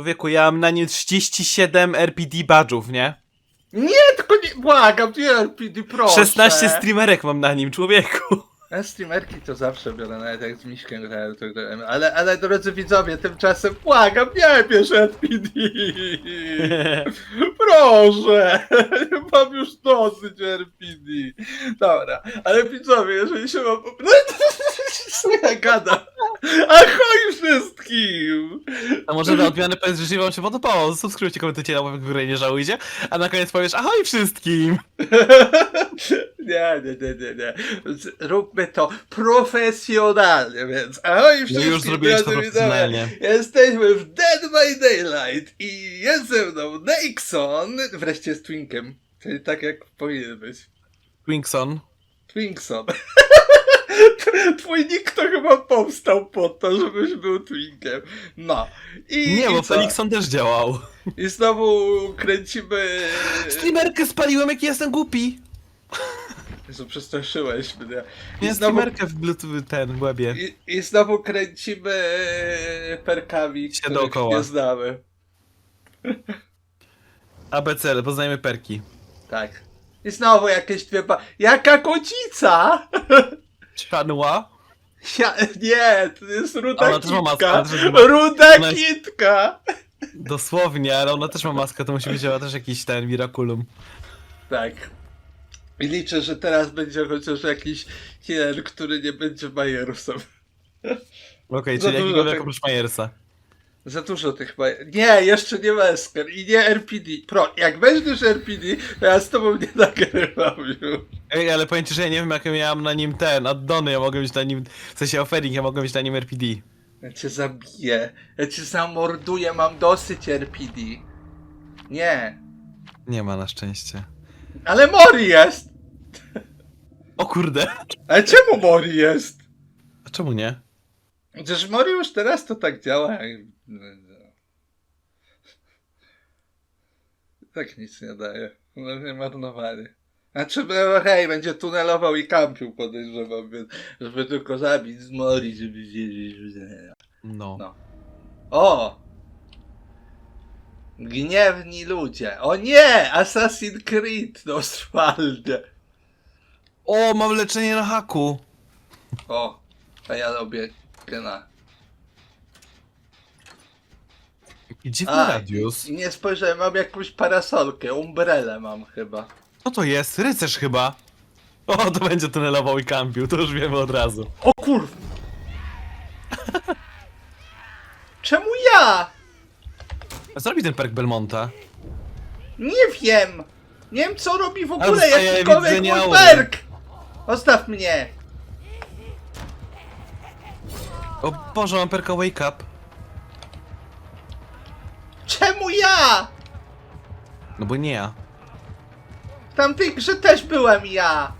Człowieku, ja mam na nim 37 RPD badżów, nie? Nie, tylko nie, błagam, nie RPD, proszę. 16 streamerek mam na nim, człowieku. Ja streamerki to zawsze biorę, nawet jak z Miśkiem grałem, to grałem. Ale, ale drodzy widzowie, tymczasem błagam, nie bierz RPD. Proszę, mam już dosyć RPD. Dobra, ale widzowie, jeżeli się mam... No, co ja gadam? Ahoj wszystkim! A może na odmianę powiedz, że wam się podobało. Subskrybujcie, komentujcie łapek w górę, nie żałujcie. A na koniec powiesz ahoj wszystkim. Nie, nie, nie, nie, nie. Róbmy to profesjonalnie, więc ahoj No już zrobiłeś to profesjonalnie. Jesteśmy w Dead by Daylight i jest ze mną Nixon, wreszcie z Twinkiem, czyli tak jak powinien być. Twinkson. Twinkson. Twój nick to chyba powstał po to, żebyś był Twinkiem. No. I, Nie, i bo? Felixon też działał. I znowu kręcimy... Streamerkę spaliłem, jaki jestem głupi. Jezu, przestraszyłeś mnie. I Nie, znowu w Bluetooth ten, w łebie. I, I znowu kręcimy e, perkami, Się których dookoła. nie znamy. ABC, poznajemy perki. Tak. I znowu jakieś dwie pa... Jaka kocica! Chanua. Ja, nie, to jest ruda Ona też ma maskę, kitka. ona też ma- Ruda ona jest- kitka! Dosłownie, ale ona też ma maskę, to musi być też jakiś ten Miraculum. Tak. I liczę, że teraz będzie chociaż jakiś healer, który nie będzie Majerusem. Okej, Za czyli dużo jakiego tak- oprócz Majersa. Za dużo tych Majer... Nie, jeszcze nie Wesker i nie RPD. Pro, jak weźmiesz RPD, to ja z tobą nie nagrywam już. Ej, ale powiem ci, że ja nie wiem jak ja miałem na nim ten, addony, ja mogę mieć na nim, w sensie offering, ja mogę mieć na nim RPD. Ja cię zabiję. Ja cię zamorduję, mam dosyć RPD. Nie. Nie ma na szczęście. Ale Mori jest! O kurde! Ale czemu Mori jest? A czemu nie? Przecież Mori już teraz to tak działa. jak- Tak nic nie daje. No nie marnowanie. Znaczy, no hej, będzie tunelował i kampił podejrzewam, więc żeby tylko zabić z Mori, żeby się... No. No. O! Gniewni ludzie. O nie! Assassin's Creed no. O, mam leczenie na haku! O, a ja robię gena. I dziwny A, radius. I nie spojrzałem, mam jakąś parasolkę, umbrelę mam chyba. Co to jest? Rycerz chyba. O, to będzie tunelował i kampił, to już wiemy od razu. O kurw! Czemu ja? A co robi ten perk Belmonta? Nie wiem! Nie wiem co robi w ogóle dostaję jakikolwiek widzenia mój aury. perk! Zostaw mnie! O Boże, mam perka wake up. Czemu ja? No bo nie ja. W tamtej grze też byłem ja!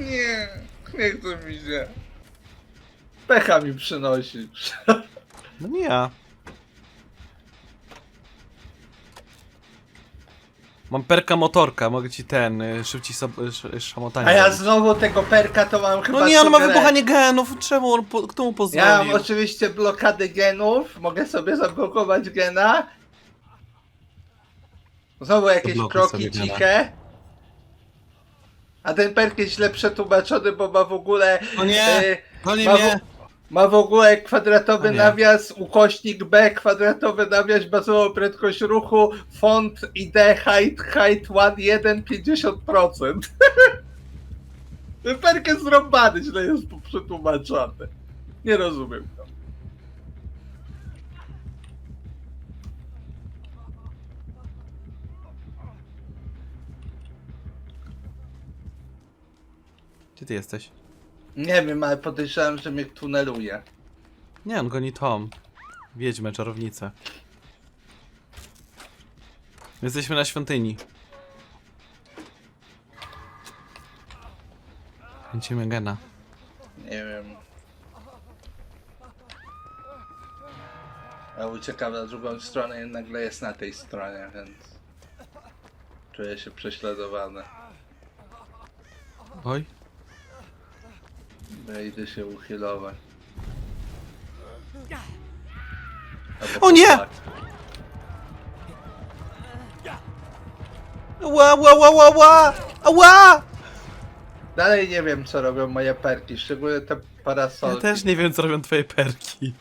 Nie, nie chce mi się. Pecha mi przynosisz. No nie ja. Mam perka motorka, mogę ci ten, y, szybciej sobie sz, szamotanie. A ja znowu tego perka to mam chyba No nie, on ma sugerę- wybuchanie genów, czemu on, po, kto mu pozwolił? Ja mam oczywiście blokadę genów, mogę sobie zablokować gena. Znowu jakieś Zablokuj kroki sobie gena. ciche. A ten perk jest źle przetłumaczony, bo ma w ogóle... No nie, e, no nie ma, mnie. w, ma w ogóle kwadratowy nawias, ukośnik B, kwadratowy nawias, bazową prędkość ruchu, font ID, height, height 1, 1, 50%. ten perk jest zrąbany, źle jest przetłumaczony. Nie rozumiem go. Gdzie ty jesteś? Nie wiem, ale podejrzewam, że mnie tuneluje. Nie, on goni Tom. Wiedźmę, czarownicę. Jesteśmy na świątyni. Kręcimy gena. Nie wiem. Ja uciekam na drugą stronę i nagle jest na tej stronie, więc... Czuję się prześladowany. Oj. Ja idę się uchylować. O nie! tak. Ła, ła, ła, ła, ła! Ła! Dalej nie wiem co robią moje perki, szczególnie te Ja parasolki. też nie wiem, co robią twoje perki.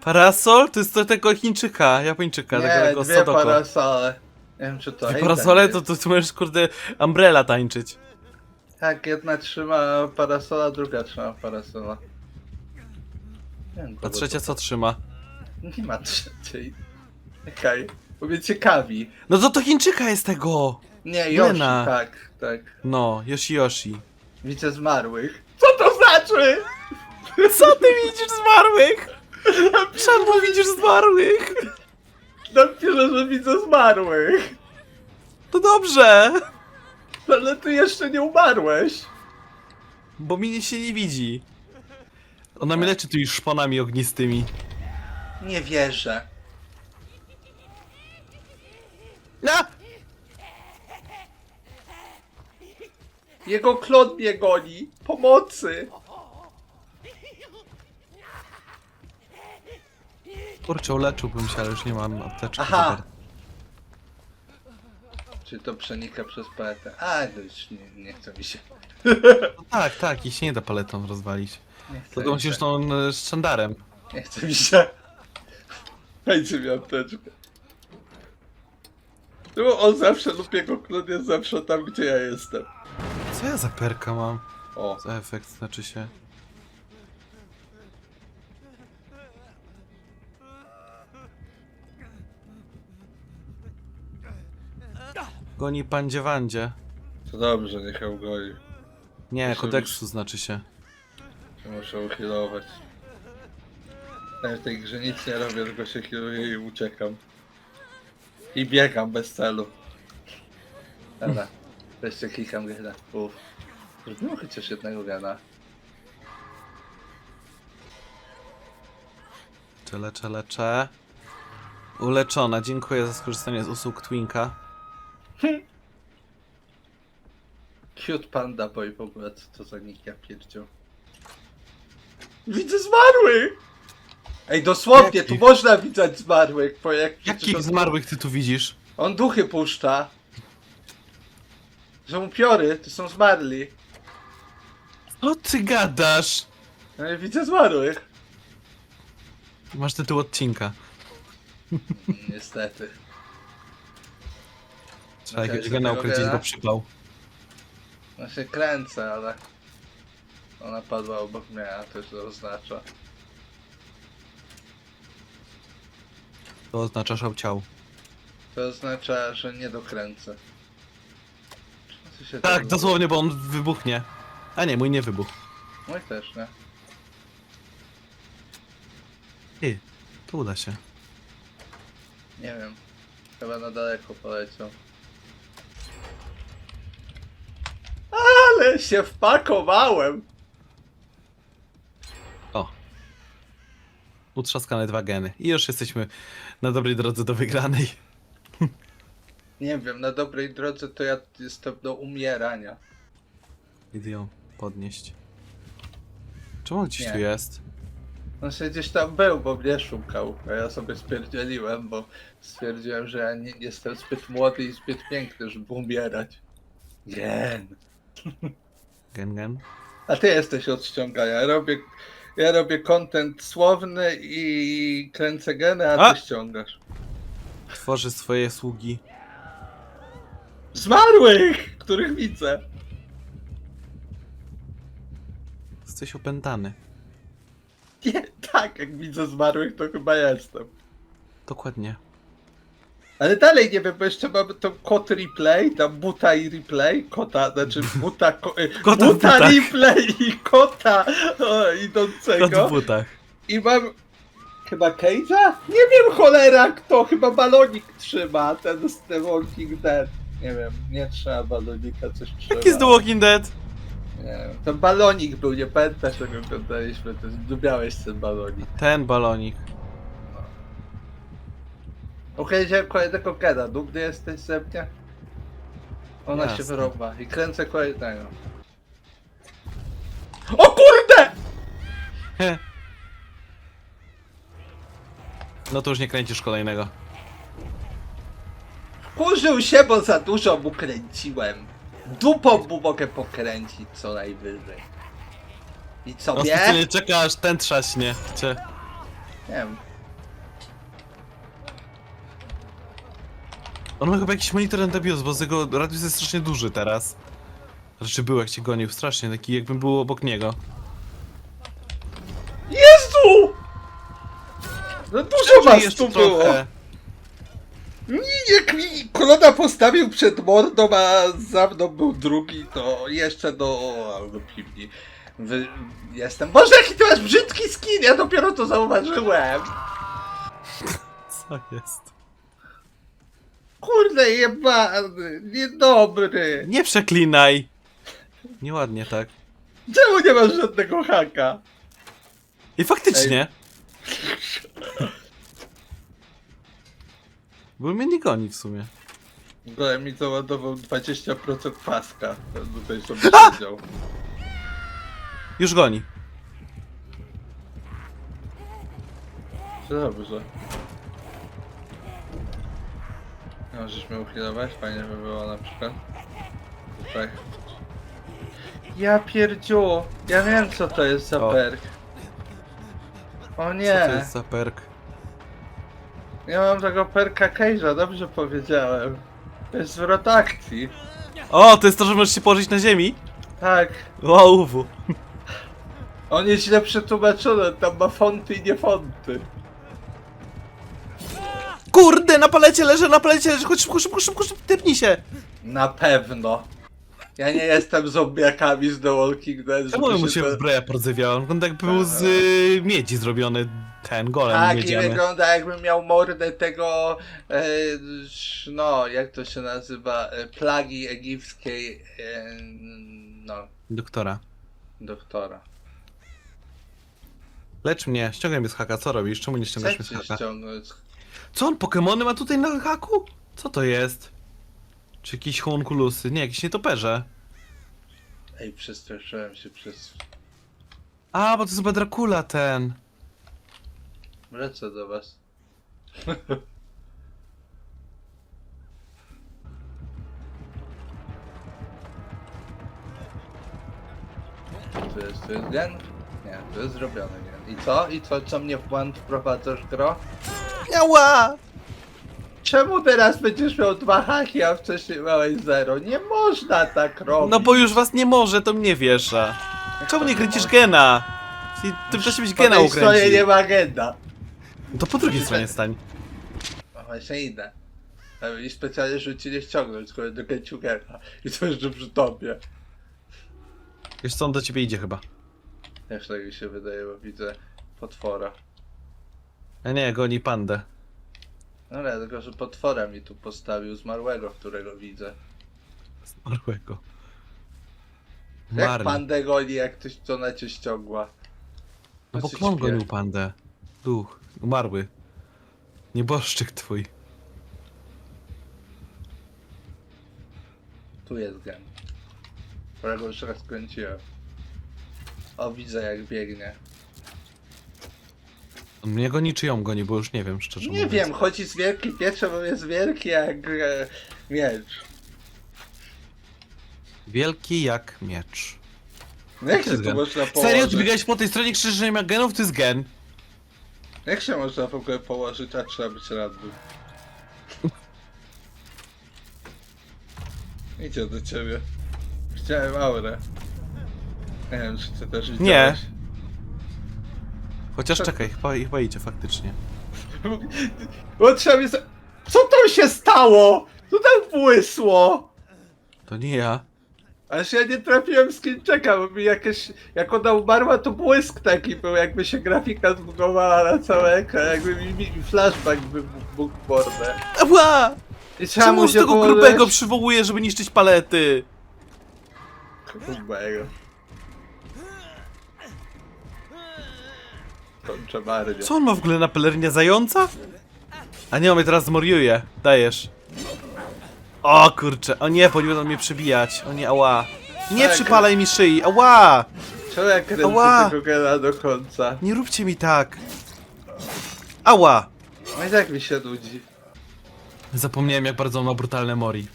Parasol? To jest to tego Chińczyka, Japończyka, Nie, tego dwie Sadoko. parasole. Nie wiem czy to Dwie parasole to, to tu możesz, kurde, Umbrella tańczyć. Tak, jedna trzyma parasola, druga trzyma parasola. Nie wiem, A kogo trzecia co trzyma? to- Nie ma trzeciej. Okej, bo mnie ciekawi. No to to Chińczyka jest tego! Nie, Yoshi, Lena. tak, tak. No, Yoshi Yoshi. Widzę zmarłych. Co to znaczy? Co ty widzisz zmarłych? Czemu widzisz zmarłych? Napiszę, że widzę zmarłych. To dobrze! Ale ty jeszcze nie umarłeś. Bo mi się nie widzi. Ona mnie leczy tymi szponami ognistymi. Nie wierzę. No! Jego klon mnie goni. Pomocy. Kurczę, uleczyłbym się, ale już nie mam apteczki. Aha. Czy to przenika przez paletę? A, to już nie, nie chce mi się. No tak, tak, i się nie da paletą rozwalić. Nie chce Tylko mi musisz się. tą e, sztandarem. Nie chce mi się. Dajcie mi apteczkę. No bo on zawsze lub jego klon jest zawsze tam, gdzie ja jestem. Co ja za perka mam? O, Za efekt znaczy się. Goni pandzie wandzie. to dobrze, niech ją goni. Nie, Muszę kodeksu znaczy się. Muszę uchylować. Ja w tej grze nic nie robię, tylko się healuję i uciekam. I biegam bez celu. Dobra, wreszcie klikam gena. Uff. Zrobiłem chociaż jednego gena. Cze, leczę, leczę. Uleczona, dziękuję za skorzystanie z usług Twinka. Cute panda boy w ogóle, co to za nick ja pierdział. Widzę zmarłych! Ej, dosłownie, tu Jakich? można widzieć zmarłych, bo jak Jakich on- zmarłych ty tu widzisz? On duchy puszcza. Są upiory, to są zmarli. Co ty gadasz? No i widzę zmarłych. Masz tytuł odcinka. Niestety. Trzeba jakiegoś co gena tego ukręcić, gena? bo przypał. No się kręcę, ale... Ona padła obok mnie, a to już oznacza. To oznacza szał ciał. To oznacza, że nie dokręcę. Się Tak, dosłownie, bo on wybuchnie. A nie, mój nie wybuchł. Mój też, nie? Ty, to uda się. Nie wiem. Chyba na daleko poleciał. Ale się wpakowałem! O. Utrzaskane dwa geny. I już jesteśmy na dobrej drodze do wygranej. Nie wiem, na dobrej drodze to ja jestem do umierania. Idę ją podnieść. Czemu on gdzieś Nie. tu jest? On się gdzieś tam był, bo mnie szukał, a ja sobie spierdzieliłem, bo stwierdziłem, że ja nie jestem zbyt młody i zbyt piękny, żeby umierać. Gen. Gen, gen. A ty jesteś od ściągania. Ja robię, ja robię content słowny i kręcę geny, a ty A! ściągasz. Tworzy swoje sługi. Zmarłych, których widzę. Jesteś opętany. Nie, tak, jak widzę zmarłych, to chyba jestem. Dokładnie. Ale dalej nie wiem, bo jeszcze mamy tą kot replay, tam buta i replay, kota, znaczy buta, ko, y, Kota buta replay i kota o, Kot idącego. w butach. I mam chyba Cage'a? Nie wiem cholera kto, chyba balonik trzyma, ten z The Walking Dead. Nie wiem, nie trzyma balonika, coś trzyma. Jaki jest The Walking Dead? Nie wiem, to balonik był, nie pamiętasz tego oglądaliśmy, to lubiałeś ten balonik. Ten balonik. Okay, kolejnego Keda, dumny jesteś ze mnie? Ona się Jasne. wyrąba i kręcę kolejnego. O kurde! He. No to już nie kręcisz kolejnego. Kurzył się, bo za dużo mu kręciłem. Dupą mu mogę pokręcić co najwyżej. I co On wie? specjalnie czeka aż ten trzaśnie. Cię. Nie wiem. On ma chyba jakiś monitor NWS, bo z jego radius jest strasznie duży teraz. Znaczy był jak cię gonił, strasznie, taki jakbym był obok niego. Jezu! No dużo Przeżyj was jeszcze tu było. trochę. Nie, Jak mi kolona postawił przed mordą, a za mną był drugi, to jeszcze do... do piwni. Wy... Jestem... Boże, jaki ty masz brzydki skin! Ja dopiero to zauważyłem! Co jest? Kurde, jebany, niedobry! Nie przeklinaj! Nieładnie tak. Czemu nie masz żadnego haka? I faktycznie. Bo mnie nie goni w sumie. Bo mi załadował 20% paska. Tutaj sobie siedział. Już goni. Dobrze. Możesz mnie uchylować? Fajnie by było na przykład. Tak. Ja pierdziu! Ja wiem co to jest za O. perk. O Co to nie! jest za perk? Nie mam tego perka Cage'a, dobrze powiedziałem. To jest zwrot akcji. O, to jest to, że możesz się położyć na ziemi? Tak. Wow, On jest źle przetłumaczony, tam ma fonty i nie fonty. Kurde, na palecie leżę, na palecie leżę, chodź szybko, szybko, szybko, szybko, typnij się! Na pewno. Ja nie jestem zombiakami z The Walking Dead, Czemu mu żeby się to- zbroja porzewiała? On wygląda jakby był z y, miedzi zrobiony ten golem Tak, i miedziany. wygląda jakby miał mordę tego, e, sz- no, jak to się nazywa, e, plagi egipskiej, e, no, Doktora. doktora. Lecz mnie, ściągaj mnie z haka, co robisz? Czemu nie Chcę ściągasz mnie z cię haka? ściągnąć. Co on, Pokemony ma tutaj na haku? Co to jest? Czy jakieś homunculusy? Nie, jakieś nietoperze. Ej, przestraszyłem się przez... A, bo to jest chyba Dracula ten. Wrócę do was. Tu jest, tu jest gen? Nie, to jest zrobiony gen. I co? I co, co mnie w błąd wprowadzasz, gro? Ała! Czemu teraz będziesz miał dwa haki, a wcześniej miałeś zero? Nie można tak robić. No bo już was nie może, to mnie wiesza. Czemu nie kręcisz gena? Ty, ty wcześniej byś Po gena tej stronie nie ma gena. No To po drugiej stronie stań. No właśnie idę. A I specjalnie, nie ściągnąć, tylko do kręcił gena. I to jeszcze przy tobie. Wiesz co, on do ciebie idzie chyba. Też tak mi się wydaje, bo widzę potwora. A nie, goni pandę. No ale tylko, że potwora mi tu postawił zmarłego, którego widzę. Zmarłego. Jak pandę goni, jak ktoś to na cię ściągła. No bo Znaczy klon śpię. gonił pandę. Duch, umarły. Nieboszczyk twój. Tu jest gen. Którego już raz kręciłem. O, widzę jak biegnie. Mnie goni czy ją goni, bo już nie wiem szczerze Nie mówiąc. wiem, chodzi z wielki piecze, bo jest wielki jak e, miecz. Wielki jak miecz. No jak się tu można Serio, położyć? ty biegałeś po tej stronie krzyż, że nie ma genów? To jest gen. Jak się można w ogóle położyć, a trzeba być radnym? Idzie do ciebie. Widziałem aurę. Nie wiem, czy ty też widziałeś. Chociaż czekaj, chyba, chyba idzie faktycznie. Bo trzeba mi... Co tam się stało? Co tam błysło? To nie ja. Aż ja nie trafiłem z Chińczyka, bo mi jakieś... Jak ona umarła, to błysk taki był, jakby się grafika zbugowała na cały ekran, jakby mi, mi flashback wybuchł w mordę. Ała! I trzeba Czemu mu z się tego grubego przywołuje, żeby niszczyć palety? Grubego. Co on ma w ogóle na pelerynie zająca? A nie, on mnie teraz zmoriuje. Dajesz. O kurczę, o nie, będą mnie przebijać. O nie, ała. Nie przypalaj mi szyi, ała! Czemu ja kręcę Ała! tego gena do końca? Nie róbcie mi tak! Ała! No i tak mi się nudzi. Zapomniałem jak bardzo on ma brutalne mori.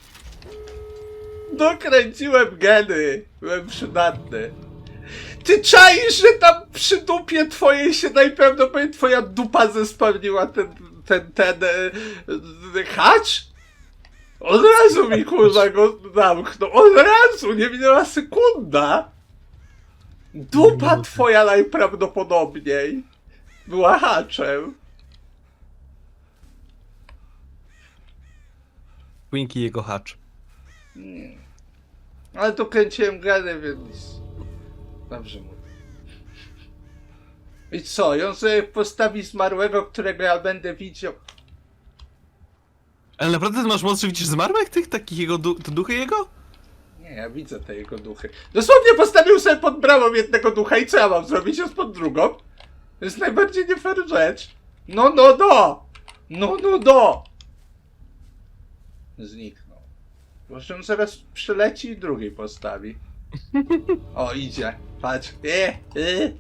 Dokręciłem geny. Byłem przydatny. Ty czaisz, że tam przy dupie twojej się najprawdopodobniej twoja dupa zespełniła ten, ten, ten, e, hacz? Od razu mi kurwa go zamknął. Od razu, nie minęła sekunda. Dupa twoja najprawdopodobniej była haczem. Winky i jego hacz. Ale tu kręciłem geny, więc... Dobrze mówię. I co? On sobie postawi zmarłego, którego ja będę widział. Ale naprawdę masz moc, że widzisz zmarłych tych, takich jego, du te duchy jego? Nie, ja widzę te jego duchy. Dosłownie postawił sobie pod bramą jednego ducha i co ja mam zrobić? Jest pod drugą? To jest najbardziej nie fair rzecz. No, no, no! No, no, no! Zniknął. Może on zaraz przyleci i drugiej postawi. O, idzie. Patrz. E, e.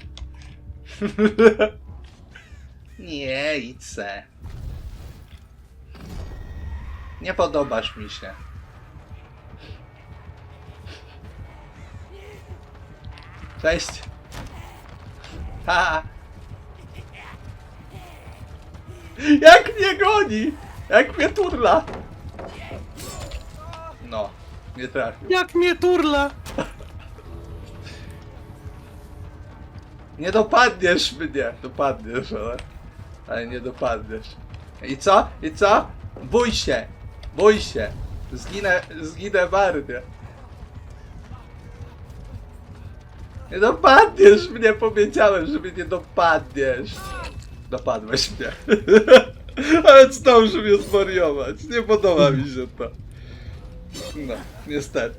Nie, idź. Nie podobasz mi się. Cześć. Ha. Jak mnie goni! Jak mnie turla! No, nie trafił. Jak mnie turla! Nie dopadniesz mnie! Dopadniesz, ale... Ale nie dopadniesz. I co? I co? Bój się! Bój się! Zginę, zginę marnie. Nie dopadniesz mnie, powiedziałem, że mnie nie dopadniesz. Dopadłeś mnie. Ale zdążył mnie zwariować. Nie podoba mi się to. No, niestety.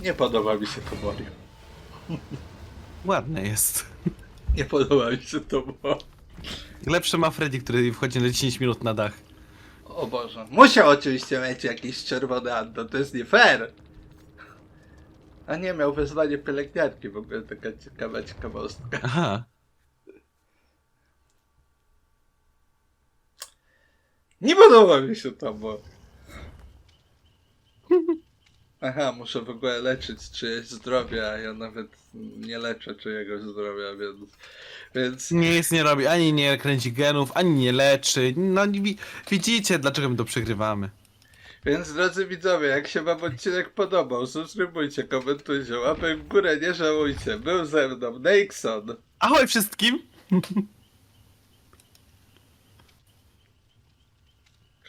Nie podoba mi się to Mario. Ładne jest. Nie podoba mi się to Mario. Lepsze ma Freddy, który wchodzi na 10 minut na dach. O Boże. Musiał oczywiście mieć jakiś czerwony Ando, to jest nie fair. A nie, miał wezwanie pielęgniarki, w ogóle taka ciekawa ciekawostka. Aha. Nie podoba mi się to, bo... Aha, muszę w ogóle leczyć czyjeś zdrowie, a ja nawet nie leczę czyjegoś zdrowia, więc... Więc... Nic nie robi, ani nie kręci genów, ani nie leczy. No wi- widzicie, dlaczego my to przegrywamy. Więc drodzy widzowie, jak się wam odcinek podobał, subskrybujcie, komentujcie, łapę w górę, nie żałujcie. Był ze mną Nixon. Ahoj wszystkim!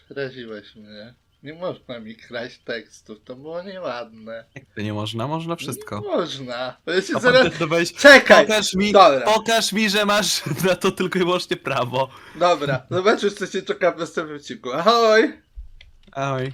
Raziłeś mnie. Nie można mi kraść tekstów, to było nieładne. Jak to nie można? Można Nie wszystko. można. To ja się A zaraz... potem to weź, Czekaj! pokaż mi, Dobra. pokaż mi, że masz na to tylko i wyłącznie prawo. Dobra, zobaczysz co się czeka w następnym odcinku. Ahoj! Ahoj.